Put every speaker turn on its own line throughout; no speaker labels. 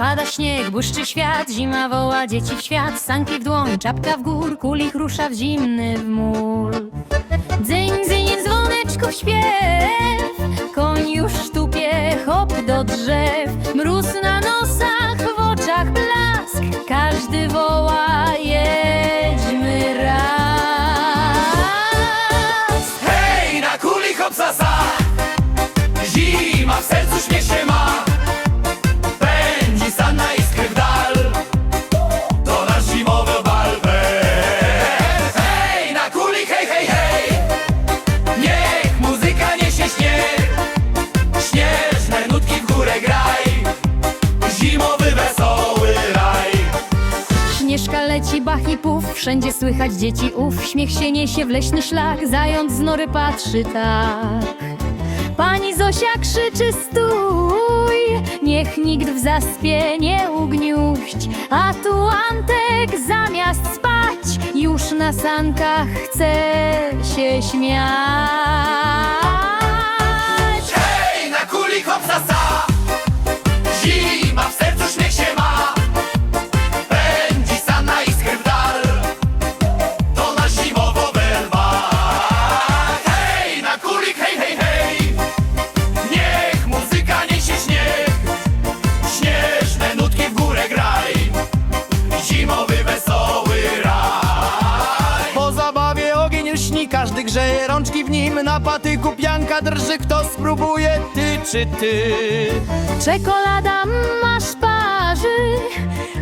Pada śnieg, błyszczy świat, zima woła dzieci w świat. Sanki w dłoń, czapka w gór, kulich rusza w zimny mól. Dzyń, dzyń, dzwoneczków śpiew, koń już tupie, hop do drzew. Bach i puf, wszędzie słychać dzieci ów. Śmiech się niesie w leśny szlak, zając z nory patrzy tak. Pani Zosia krzyczy stój, niech nikt w zaspie nie ugniuść. A tu Antek zamiast spać, już na sankach chce się śmiać.
Lśni, każdy grzeje rączki w nim Na patyku pianka drży, kto spróbuje, ty czy ty
Czekolada masz parzy,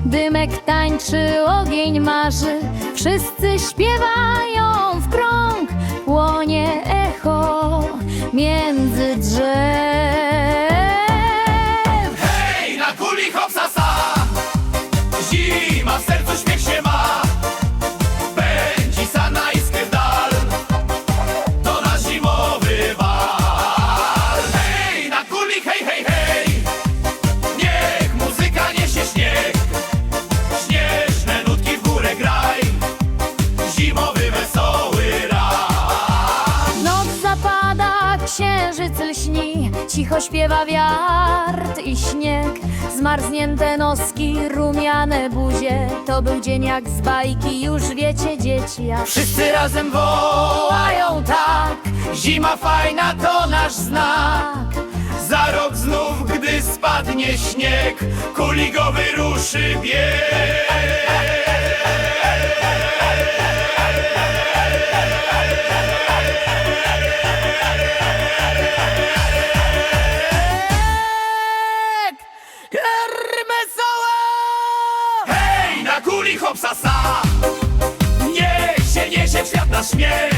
dymek tańczy, ogień marzy. Wszyscy śpiewają w krąg, płonie echo między drzew.
Hej, na kuli hopsasa Zima w sercu śmiech się ma
cicho śpiewa wiatr i śnieg. Zmarznięte noski, rumiane buzie, to był dzień jak z bajki, już wiecie dzieci, a
Wszyscy razem wołają tak. Zima fajna to nasz znak. Za rok znów, gdy spadnie śnieg Kuli go wyruszy bieg Kuli hopsasa Niech się niesie świat na śmiech